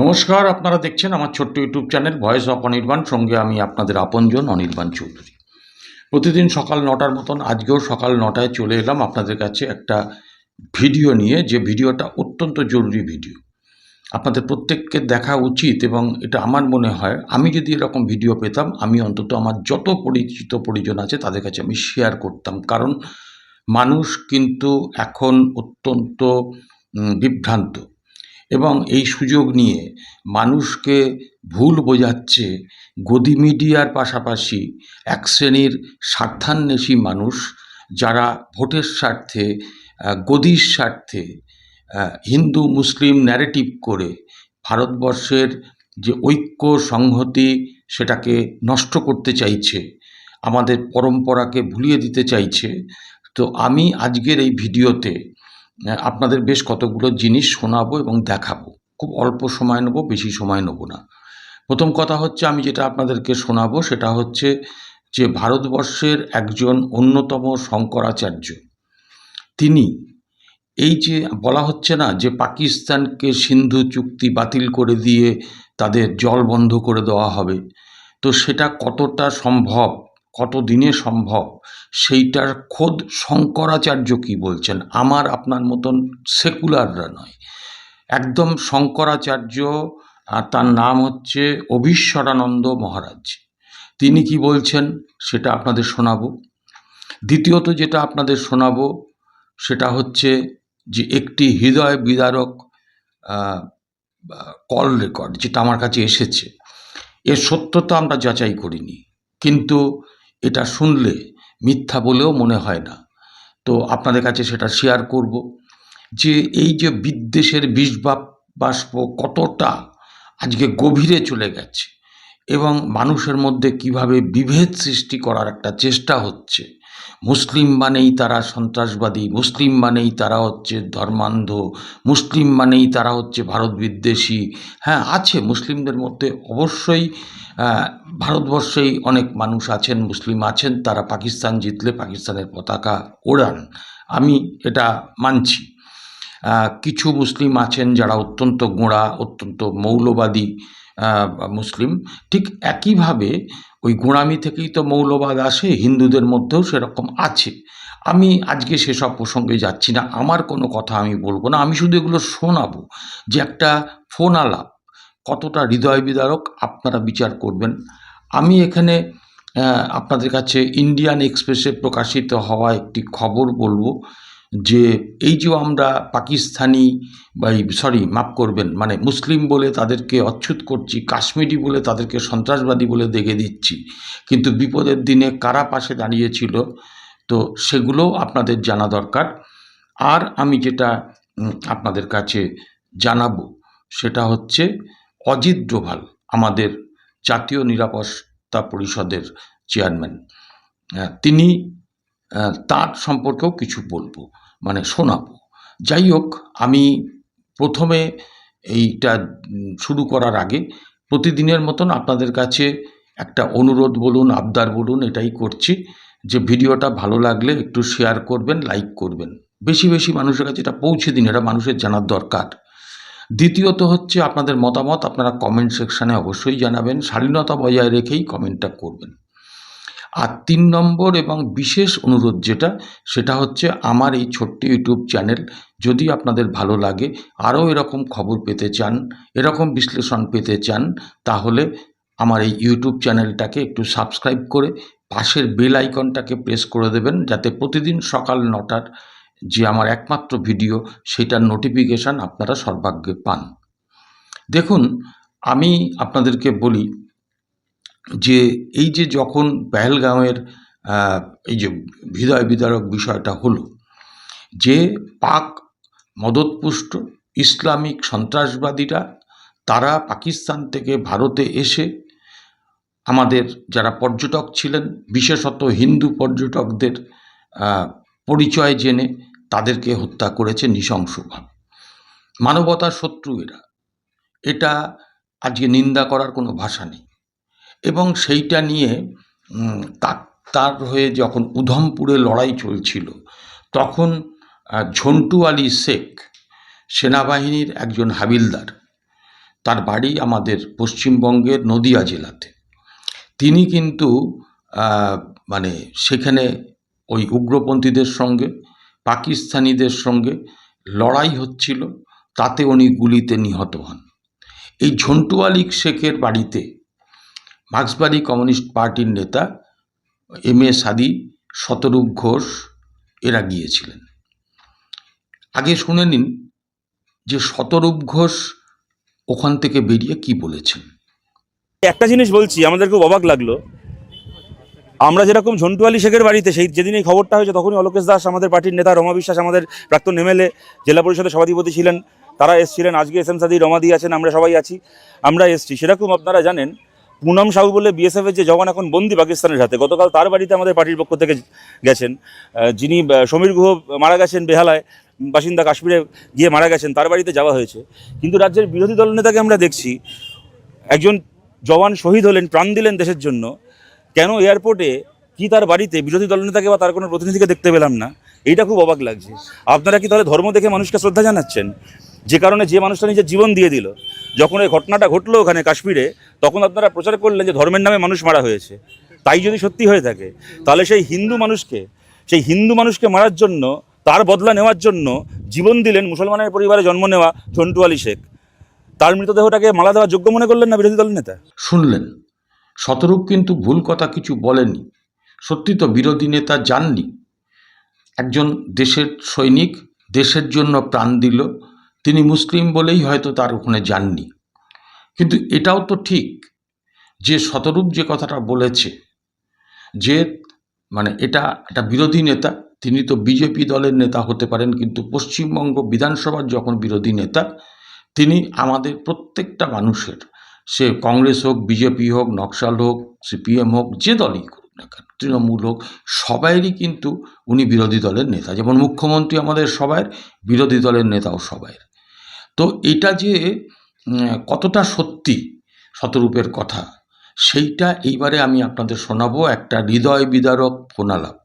নমস্কার, আপনারা দেখছেন আমার ছোট্ট YouTube channel voice of Anirban. সঙ্গে আমি আপনাদের আপনজন অনির্বাণ চৌধুরী। প্রতিদিন সকাল নটার মতন, আজকেও সকাল নটায় চলে এলাম আপনাদের কাছে একটা ভিডিও নিয়ে, যে ভিডিওটা অত্যন্ত জরুরি ভিডিও। আপনাদের প্রত্যেককে দেখা উচিত এবং এটা আমার মনে হয়, আমি যদি এরকম ভিডিও পেতাম, আমি অন্তত আমার যত পরিচিত পরিজন আছে তাদের কাছে আমি শেয়ার করতাম। কারণ মানুষ কিন্তু এখন অত্যন্ত বিভ্রান্ত। এবং এই সুযোগ নিয়ে মানুষকে ভুল বোঝাচ্ছে, গদি মিডিয়ার পাশাপাশি এক শ্রেণির স্বার্থান্বেষী মানুষ যারা ভোটের স্বার্থে গদির স্বার্থে হিন্দু, মুসলিম ন্যারেটিভ করে ভারতবর্ষের যে ঐক্য সংহতি সেটাকে নষ্ট করতে চাইছে, আমাদের পরম্পরাকে ভুলিয়ে দিতে চাইছে, তো আমি আজকের এই ভিডিওতে আপনাদের বেশ কতগুলো জিনিস শোনাবো এবং দেখাবো। খুব অল্প সময় নেব, বেশি সময় নেব না। প্রথম কথা হচ্ছে, আমি যেটা আপনাদেরকে শোনাবো, সেটা হচ্ছে যে ভারতবর্ষের একজন অন্যতম শঙ্করাচার্য। তিনি এই যে বলা হচ্ছে না যে পাকিস্তানকে সিন্ধু চুক্তি বাতিল করে দিয়ে তাদের জল বন্ধ করে দেওয়া হবে, তো সেটা কতটা সম্ভব কত দিনে সম্ভব? সেইটার খোদ শঙ্করাচার্য কি বলছেন? আমার আপনার মতন সেকুলাররা নয়। একদম শঙ্করাচার্য, আর তার নাম হচ্ছে অবিশ্বরানন্দ মহারাজ। তিনি কি বলছেন সেটা আপনাদের শোনাবো। দ্বিতীয়ত যেটা আপনাদের শোনাবো, সেটা হচ্ছে যে একটি হৃদয় বিদারক কল রেকর্ড যেটা আমার কাছে এসেছে। এর সত্যতা আমরা যাচাই করিনি। কিন্তু এটা শুনলে মিথ্যা বলেও মনে হয় না। তো আপনাদের কাছে সেটা শেয়ার করব যে এই যে বিদ্বেষের বিষ বাষ্প কতটা আজকে গভীরে চলে গেছে এবং মানুষের মধ্যে কীভাবে বিভেদ সৃষ্টি করার একটা চেষ্টা হচ্ছে মুসলিম মানেই তারা সন্ত্রাসবাদী, মুসলিম মানেই তারা হচ্ছে ধর্মান্ধ, মুসলিম মানেই তারা হচ্ছে ভারত বিদ্বেষী। হ্যাঁ আছে মুসলিমদের মধ্যে অবশ্যই ভারতবর্ষেই অনেক মানুষ আছেন, মুসলিম আছেন, তারা পাকিস্তান জিতলে পাকিস্তানের পতাকা ওড়ান। আমি এটা মানছি। কিছু মুসলিম আছেন যারা অত্যন্ত গোঁড়া, অত্যন্ত মৌলবাদী মুসলিম। ঠিক একইভাবে ওই গোঁড়ামি থেকেই তো মৌলবাদ আসে, হিন্দুদের মধ্যেও সেরকম আছে। আমি আজকে সেসব প্রসঙ্গে যাচ্ছি না, আমার কোনো কথা আমি বলব না, আমি শুধু এগুলো শোনাবো যে একটা ফোন আলাপ কতটা হৃদয় বিদারক আপনারা বিচার করবেন। আমি এখানে আপনাদের কাছে ইন্ডিয়ান এক্সপ্রেসে প্রকাশিত হওয়া একটি খবর বলব। যে এই যে আমরা পাকিস্তানি বা সরি মাফ করবেন মানে মুসলিম বলে তাদেরকে অচ্ছুত করছি, কাশ্মীরি বলে তাদেরকে সন্ত্রাসবাদী বলে দেখে দিচ্ছি, কিন্তু বিপদের দিনে কারা পাশে দাঁড়িয়েছিল, তো সেগুলোও আপনাদের জানা দরকার। আর আমি যেটা আপনাদের কাছে জানাব, সেটা হচ্ছে অজিত ডোভাল, আমাদের জাতীয় নিরাপত্তা পরিষদের চেয়ারম্যান। তিনি তার সম্পর্কেও কিছু বলব। মানে শোনাবো। যাই হোক আমি প্রথমে এইটা শুরু করার আগে প্রতিদিনের মতন আপনাদের কাছে একটা অনুরোধ বলুন, আবদার বলুন, এটাই করছি যে ভিডিওটা ভালো লাগলে একটু শেয়ার করবেন লাইক করবেন। বেশি বেশি মানুষের কাছে এটা পৌঁছে দিন, এটা মানুষের জানার দরকার। দ্বিতীয়ত হচ্ছে আপনাদের মতামত, আপনারা কমেন্ট সেকশানে অবশ্যই জানাবেন। শালীনতা বজায় রেখেই কমেন্টটা করবেন। আর তিন নম্বর এবং বিশেষ অনুরোধ যেটা, সেটা হচ্ছে আমার এই ছোট্ট ইউটিউব চ্যানেল যদি আপনাদের ভালো লাগে, আরও এরকম খবর পেতে চান, এরকম বিশ্লেষণ পেতে চান, তাহলে আমার এই ইউটিউব চ্যানেলটাকে একটু সাবস্ক্রাইব করে পাশের বেল আইকনটাকে প্রেস করে দেবেন, যাতে প্রতিদিন সকাল নটার যে আমার একমাত্র ভিডিও, সেটার নোটিফিকেশান আপনারা সর্বাগ্রে পান। দেখুন, আমি আপনাদেরকে বলি যে এই যে যখন পেহেলগাঁওয়ের এই যে হৃদয় বিদারক বিষয়টা হলো, যে পাক মদতপুষ্ট ইসলামিক সন্ত্রাসবাদীরা, তারা পাকিস্তান থেকে ভারতে এসে আমাদের যারা পর্যটক ছিলেন, বিশেষত হিন্দু পর্যটকদের পরিচয় জেনে তাদেরকে হত্যা করেছে নৃশংসভাবে। মানবতার শত্রু এরা। এটা আজকে নিন্দা করার কোনো ভাষা নেই। এবং সেইটা নিয়ে তার হয়ে যখন উধমপুরে লড়াই চলছিল, তখন ঝন্টু আলী শেখ সেনাবাহিনীর একজন হাবিলদার, তার বাড়ি আমাদের পশ্চিমবঙ্গের নদিয়া জেলাতে। তিনি কিন্তু মানে সেখানে ওই উগ্রপন্থীদের সঙ্গে, পাকিস্তানিদের সঙ্গে লড়াই হচ্ছিল, তাতে উনি গুলিতে নিহত হন। এই ঝন্টু আলী শেখের বাড়িতে মার্ক্সবাদী কমিউনিস্ট পার্টির নেতা এম এ সাদি, শতরূপ ঘোষ, এরা গিয়েছিলেন। আগে শুনে নিন যে শতরূপ ঘোষ ওখান থেকে বেরিয়ে কি বলেছেন। একটা জিনিস বলছি, আমাদের খুব অবাক লাগল। আমরা যেরকম ঝন্টু আলী শেখের বাড়িতে সেই যেদিন এই খবরটা হয়েছে, তখনই অলোকেশ দাস আমাদের পার্টির নেতা, রমা বিশ্বাস আমাদের প্রাক্তন এমএলএ জেলা পরিষদের সভাধিপতি ছিলেন, তারা এসছিলেন। আজকে এস এম সাদি রমাদি আছেন, আমরা সবাই আছি, আমরা এসছি। সেরকম আপনারা জানেন পুনম সাহু বলে বিএসএফ এর যে জওয়ান এখন বন্দি পাকিস্তানের হাতে, গতকাল তার বাড়িতে আমাদের পার্টির পক্ষ থেকে গেছেন। যিনি সমীর গুহ মারা গেছেন বেহালায় বাসিন্দা কাশ্মীরে গিয়ে মারা গেছেন, তার বাড়িতে যাওয়া হয়েছে। কিন্তু রাজ্যের বিরোধী দলনেতাকে আমরা দেখছি, একজন জওয়ান শহীদ হলেন, প্রাণ দিলেন দেশের জন্য। কেন এয়ারপোর্টে কি তার বাড়িতে বিরোধী দলনেতাকে বা তার কোনো প্রতিনিধিকে দেখতে পেলাম না? এইটা খুব অবাক লাগছে। আপনারা কি তাহলে ধর্ম দেখে মানুষকে শ্রদ্ধা জানাচ্ছেন? যে কারণে যে মানুষটা নিজের জীবন দিয়ে দিল, যখন এই ঘটনাটা ঘটলো ওখানে কাশ্মীরে, তখন আপনারা প্রচার করলেন যে ধর্মের নামে মানুষ মারা হয়েছে। তাই যদি সত্যি হয়ে থাকে, তাহলে সেই হিন্দু মানুষকে, সেই হিন্দু মানুষকে মারার জন্য, তার বদলা নেওয়ার জন্য জীবন দিলেন মুসলমানের পরিবারে জন্ম নেওয়া ঝন্টু আলী শেখ। তার মৃতদেহটাকে মালা দেওয়ার যোগ্য মনে করলেন না বিরোধী দল নেতা? শুনলেন। শতরূপ কিন্তু ভুল কথা কিছু বলেনি সত্যি তো বিরোধী নেতা যাননি একজন দেশের সৈনিক দেশের জন্য প্রাণ দিল তিনি মুসলিম বলেই হয়তো তার ওখানে যাননি। কিন্তু এটাও তো ঠিক যে শতরূপ যে কথাটা বলেছে, যে মানে এটা একটা বিরোধী নেতা, তিনি তো বিজেপি দলের নেতা হতে পারেন, কিন্তু পশ্চিমবঙ্গ বিধানসভার যখন বিরোধী নেতা, তিনি আমাদের প্রত্যেকটা মানুষের, সে কংগ্রেস হোক, বিজেপি হোক, নকশাল হোক সিপিএম হোক, যে দলই করুক না কেন, তৃণমূল হোক, সবাইরই কিন্তু উনি বিরোধী দলের নেতা। যেমন মুখ্যমন্ত্রী আমাদের সবাইয়ের, বিরোধী দলের নেতাও সবাইয়ের। তো এটা যে কতটা সত্যি শতরূপের কথা, সেইটা এইবারে আমি আপনাদের শোনাবো একটা হৃদয় বিদারক ফোনালাপ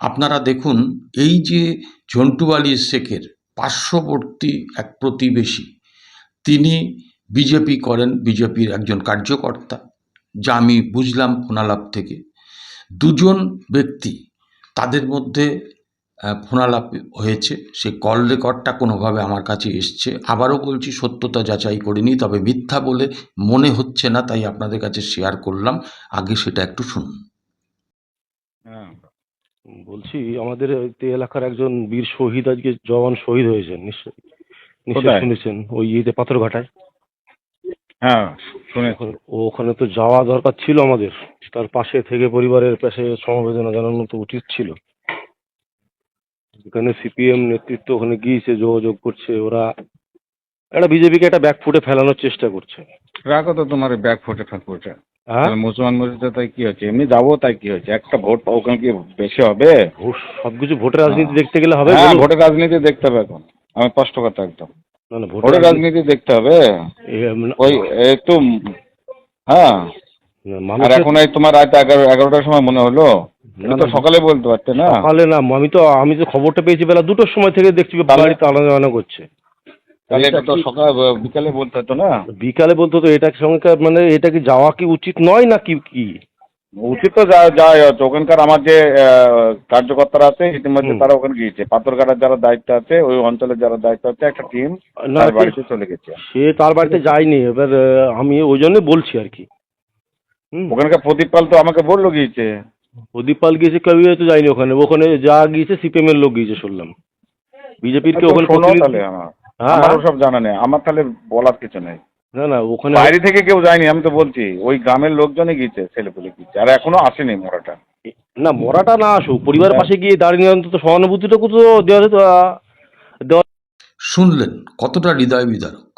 আপনারা দেখুন, এই যে ঝন্টু শেখের পার্শ্ববর্তী এক প্রতিবেশী, তিনি বিজেপি করেন, বিজেপির একজন কার্যকর্তা, যা আমি বুঝলাম ফোনালাপ থেকে। দুজন ব্যক্তি তাদের মধ্যে ফোনালাপ হয়েছে। সে কল রেকর্ডটা কোনোভাবে আমার কাছে এসছে। আবারও বলছি সত্যতা যাচাই করিনি তবে মিথ্যা বলে মনে হচ্ছে না তাই আপনাদের কাছে শেয়ার করলাম। আগে সেটা একটু শুনুন। হ্যাঁ বলছি আমাদের এলাকার একজন বীর শহীদ আজকে জওয়ান শহীদ হয়েছেন নিশ্চয়ই? শুনেছেন ওই ইয়েতে পাথরঘাটায় হ্যাঁ শুনে ওখানে তো যাওয়া দরকার ছিল আমাদের। তার পাশে থেকে পরিবারের পাশে সমবেদনা জানানো তো উচিত ছিল। এখানে সিপিএম নেতৃত্ব ওখানে গিয়েছে যোগাযোগ করছে ওরা একটা বিজেপিকে একটা ব্যাকফুটে ফেলানোর চেষ্টা করছে। রাখো তো তোমার ব্যাগ ফুটে ফাঁক ফুটে হ্যাঁ? মুসলমান মসজিদে তাই কি হচ্ছে? এমনি যাব তাই কি হচ্ছে? একটা ভোট পাও, ওখানে কি বেশি হবে? সবকিছু ভোটের রাজনীতি দেখতে গেলে হবে হ্যাঁ ভোটের রাজনীতি দেখতে হবে এখন। আমি স্পষ্ট কথা একদম। ভোটের রাজনীতি দেখতে হবে। ওই একটু হ্যাঁ। আর এখন এই তোমার রাত এগারো এগারোটার সময় মনে হলো? এটা তো সকালে বলতে পারতে না? সকালে না আমি তো আমি তো খবরটা পেয়েছি বেলা দুটোর সময় থেকে দেখছি? বাড়িতে করছে। তাহলে এটা তো সকাল বিকালে বলতে হতো না? বিকালে বলতো তো এটা সঙ্গে মানে এটা কি যাওয়া কি উচিত নয় না কি কি? উচিত তো যা যাই হচ্ছে ওখানকার আমার যে কার্যকর্তারা আছে ইতিমধ্যে। তারা ওখানে গিয়েছে। পাথরঘাটার যারা দায়িত্ব আছে ওই অঞ্চলের যারা দায়িত্ব আছে একটা টিম তার বাড়িতে চলে গেছে। সে তার বাড়িতে যায়নি এবার আমি ওই জন্যই বলছি আর কি। ওখানকার প্রদীপ পাল তো আমাকে বলল গিয়েছে। প্রদীপ পাল গিয়েছে কেউ তো যায়নি ওখানে ওখানে যা গিয়েছে সিপিএম এর লোক গিয়েছে শুনলাম। বিজেপির কে তো ওখানে তাহলে আমার। হ্যাঁ। আমার সব জানা নেই আমার তাহলে বলার কিছু নেই। না না ওখানে বাইরে থেকে কেউ যায়নি আমি তো বলছি ওই গ্রামের লোকজনই গিয়েছে ছেলেপুলে গিয়েছে আর এখনও আসেনি মরাটা। না মরাটা না আসুক পরিবারের হ্যাঁ। পাশে গিয়ে দাঁড়িয়ে অন্তত সহানুভূতিটুকু তো দেওয়া যেত, দেওয়া শুনলেন কতটা হৃদয় বিদারক।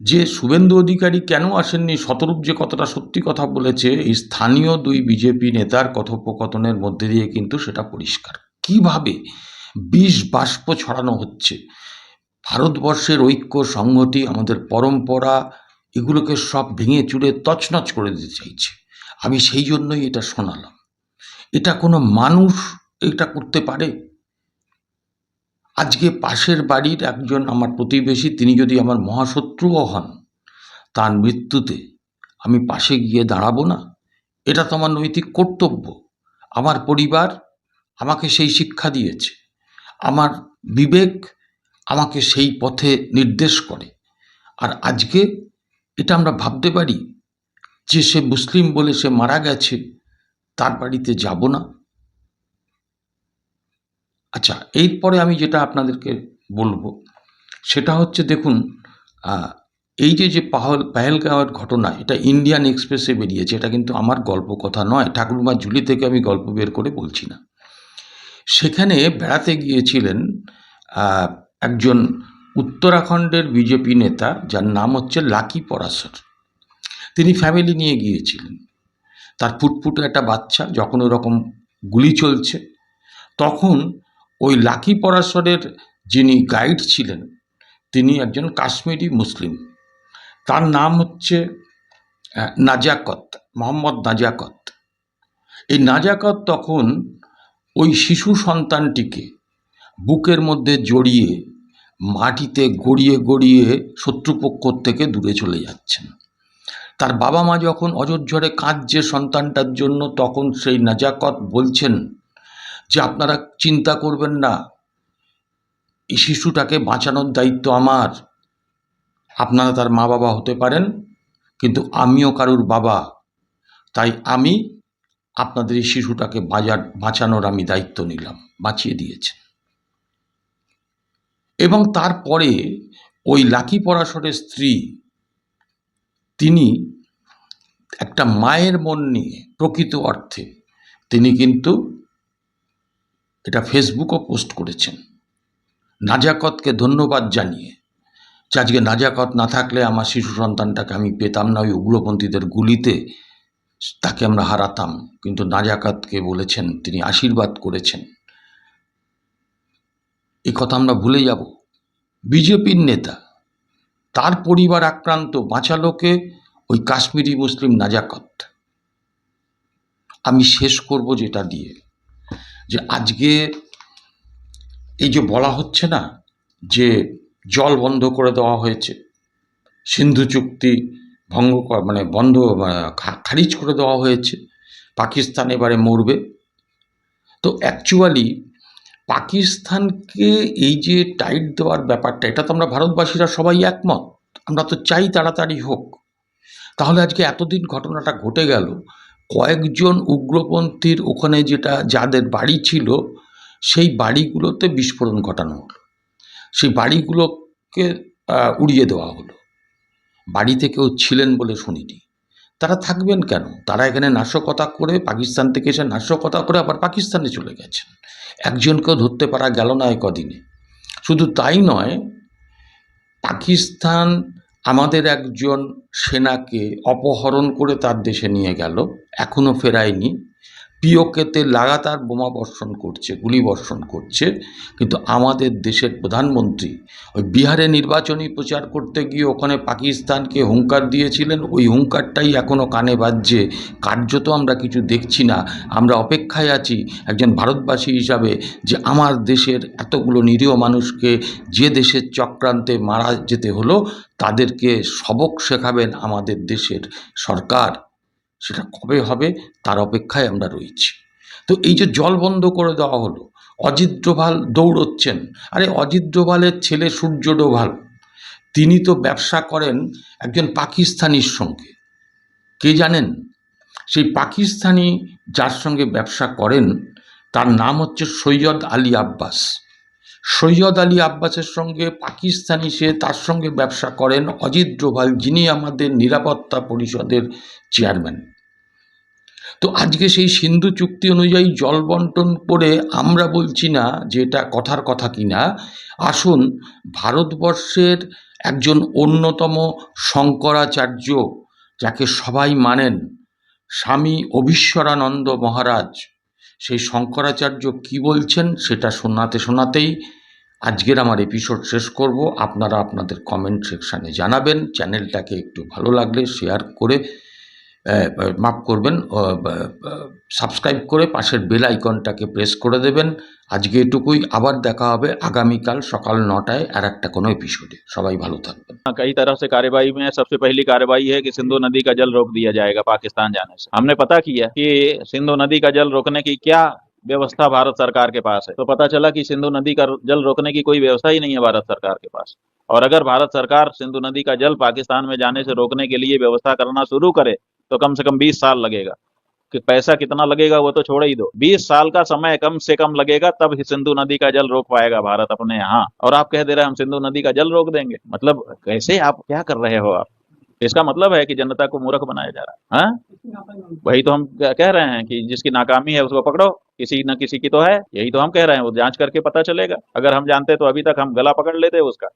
যে শুভেন্দু অধিকারী কেন আসেননি? শতরূপ যে কতটা সত্যি কথা বলেছে, এই স্থানীয় দুই বিজেপি নেতার কথোপকথনের মধ্যে দিয়ে কিন্তু সেটা পরিষ্কার। কীভাবে বিষ বাষ্প ছড়ানো হচ্ছে? ভারতবর্ষের ঐক্য, সংহতি, আমাদের পরম্পরা, এগুলোকে সব ভেঙে চুড়ে তছনছ করে দিতে চাইছে। আমি সেই জন্যই এটা শোনালাম। এটা কোনো মানুষ এটা করতে পারে? আজকে পাশের বাড়ির একজন আমার প্রতিবেশী, তিনি যদি আমার মহাশত্রুও হন, তার মৃত্যুতে আমি পাশে গিয়ে দাঁড়াবো না? এটা তো আমার নৈতিক কর্তব্য। আমার পরিবার আমাকে সেই শিক্ষা দিয়েছে। আমার বিবেক আমাকে সেই পথে নির্দেশ করে। আর আজকে এটা আমরা ভাবতে পারি যে সে মুসলিম বলে সে মারা গেছে, তার বাড়িতে যাব না। আচ্ছা এরপরে আমি যেটা আপনাদেরকে বলব, সেটা হচ্ছে দেখুন এই যে যে পাহল, পেহেলগাঁওয়ের ঘটনা, এটা ইন্ডিয়ান এক্সপ্রেসে বেরিয়েছে, এটা কিন্তু আমার গল্প কথা নয়, ঠাকুরমা ঝুলি থেকে আমি গল্প বের করে বলছি না। সেখানে বেড়াতে গিয়েছিলেন একজন উত্তরাখণ্ডের বিজেপি নেতা, যার নাম হচ্ছে লাকি পরাশর। তিনি ফ্যামিলি নিয়ে গিয়েছিলেন। তার ফুটফুটে একটা বাচ্চা, যখন ওরকম গুলি চলছে, তখন ওই লাকি পরাশরের যিনি গাইড ছিলেন, তিনি একজন কাশ্মীরি মুসলিম। তার নাম হচ্ছে নাজাকত, মোহাম্মদ নাজাকত। এই নাজাকত তখন ওই শিশু সন্তানটিকে বুকের মধ্যে জড়িয়ে মাটিতে গড়িয়ে গড়িয়ে শত্রুপক্ষ থেকে দূরে চলে যাচ্ছেন। তার বাবা মা যখন অজর্ঝরে কাঁদছে সন্তানটার জন্য, তখন সেই নাজাকত বলছেন যে আপনারা চিন্তা করবেন না, এই শিশুটাকে বাঁচানোর দায়িত্ব আমার। আপনারা তার মা বাবা হতে পারেন, কিন্তু আমিও কারুর বাবা। তাই আমি আপনাদের এই শিশুটাকে বাজার, বাঁচানোর আমি দায়িত্ব নিলাম, বাঁচিয়ে দিয়েছেন এবং তারপরে ওই লাকি পরাশরের স্ত্রী, তিনি একটা মায়ের মন নিয়ে প্রকৃত অর্থে, তিনি কিন্তু এটা ফেসবুকও পোস্ট করেছেন। নাজাকতকে ধন্যবাদ জানিয়ে, যে আজকে নাজাকত না থাকলে আমার শিশু সন্তানটাকে আমি পেতাম না, ওই উগ্রপন্থীদের গুলিতে তাকে আমরা হারাতাম। কিন্তু নাজাকাতকে বলেছেন, তিনি আশীর্বাদ করেছেন। এই কথা আমরা ভুলে যাব। বিজেপির নেতা, তার পরিবার আক্রান্ত, বাঁচালোকে ওই কাশ্মীরি মুসলিম নাজাকত আমি শেষ করব যেটা দিয়ে। যে আজকে এই যে বলা হচ্ছে না যে জল বন্ধ করে দেওয়া হয়েছে, সিন্ধু চুক্তি ভঙ্গ মানে বন্ধ খারিজ করে দেওয়া হয়েছে, পাকিস্তান এবারে মরবে। তো অ্যাকচুয়ালি পাকিস্তানকে এই যে টাইট দেওয়ার ব্যাপারটা, এটা তো আমরা ভারতবাসীরা সবাই একমত, আমরা তো চাই তাড়াতাড়ি হোক। তাহলে আজকে এতদিন ঘটনাটা ঘটে গেল কয়েকজন উগ্রপন্থীর ওখানে যেটা যাদের বাড়ি ছিল, সেই বাড়িগুলোতে বিস্ফোরণ ঘটানো হলো। সেই বাড়িগুলোকে উড়িয়ে দেওয়া হলো। বাড়িতে কেউ ছিলেন বলে শুনিনি। তারা থাকবেন কেন? তারা এখানে নাশকতা করে, পাকিস্তান থেকে এসে নাশকতা করে আবার পাকিস্তানে চলে গেছেন। একজনকেও ধরতে পারা গেল না এ কদিনে। শুধু তাই নয়, পাকিস্তান আমাদের একজন সেনাকে অপহরণ করে তার দেশে নিয়ে গেল এখনও ফেরায়নি। পিওকেতে লাগাতার বোমা বর্ষণ করছে, গুলি বর্ষণ করছে। কিন্তু আমাদের দেশের প্রধানমন্ত্রী ওই বিহারে নির্বাচনী প্রচার করতে গিয়ে ওখানে পাকিস্তানকে হুঙ্কার দিয়েছিলেন। ওই হুঙ্কারটাই এখনও কানে বাজছে। কার্যত আমরা কিছু দেখছি না। আমরা অপেক্ষায় আছি একজন ভারতবাসী হিসাবে যে আমার দেশের এতগুলো নিরীহ মানুষকে যে দেশের চক্রান্তে মারা যেতে হলো, তাদেরকে সবক শেখাবেন আমাদের দেশের সরকার। সেটা কবে হবে তার অপেক্ষায় আমরা রয়েছি। তো এই যে জল বন্ধ করে দেওয়া হলো, অজিত ডোভাল দৌড়চ্ছেন। আরে অজিত ডোভালের ছেলে সূর্য ডোভাল, তিনি তো ব্যবসা করেন একজন পাকিস্তানির সঙ্গে। কে জানেন? সেই পাকিস্তানি যার সঙ্গে ব্যবসা করেন, তার নাম হচ্ছে সৈয়দ আলী আব্বাস। সৈয়দ আলী আব্বাসের সঙ্গে পাকিস্তানি সে তার সঙ্গে ব্যবসা করেন অজিত ডোভাল, যিনি আমাদের নিরাপত্তা পরিষদের চেয়ারম্যান। তো আজকে সেই সিন্ধু চুক্তি অনুযায়ী জল বন্টন করে আমরা বলছি না যে এটা কথার কথা কিনা আসুন, ভারতবর্ষের একজন অন্যতম শঙ্করাচার্য, যাকে সবাই মানেন, স্বামী অবিশ্বরানন্দ মহারাজ। সেই শঙ্করাচার্য কি বলছেন সেটা শোনাতে শোনাতেই আজকের আমার এপিসোড শেষ করব আপনারা আপনাদের কমেন্ট সেকশানে জানাবেন চ্যানেলটাকে একটু ভালো লাগলে শেয়ার করে আহ, মাফ করবেন সাবস্ক্রাইব করে পাশের বেল আইকনটাকে প্রেস করে দেবেন আজকে এটুকুই আবার দেখা হবে আগামীকাল সকাল নটায় আর একটা কোনো এপিসোডে সবাই ভালো থাকবেন कई तरह से कार्रवाई में सबसे पहली कार्रवाई है कि सिंधु नदी का जल रोक दिया जाएगा पाकिस्तान जाने से हमने पता किया कि सिंधु नदी का जल रोकने की क्या व्यवस्था भारत सरकार के पास है। तो पता चला कि सिंधु नदी का जल रोकने की कोई व्यवस्था ही नहीं है भारत सरकार के पास। और अगर भारत सरकार सिंधु नदी का जल पाकिस्तान में जाने से रोकने के लिए व्यवस्था करना शुरू करे तो कम से कम बीस साल लगेगा। कि पैसा कितना लगेगा वो तो छोड़ ही दो। बीस साल का समय कम से कम लगेगा, तब ही सिंधु नदी का जल रोक पाएगा भारत अपने यहाँ। और आप कह दे रहे हैं, हम सिंधु नदी का जल रोक देंगे। मतलब कैसे आप क्या कर रहे हो आप? इसका मतलब है कि जनता को मूर्ख बनाया जा रहा है हाँ? वही तो हम कह कह रहे हैं कि जिसकी नाकामी है उसको पकड़ो, किसी न किसी की तो है, यही तो हम कह रहे हैं, वो जाँच करके पता चलेगा अगर हम जानते तो अभी तक हम गला पकड़ लेते उसका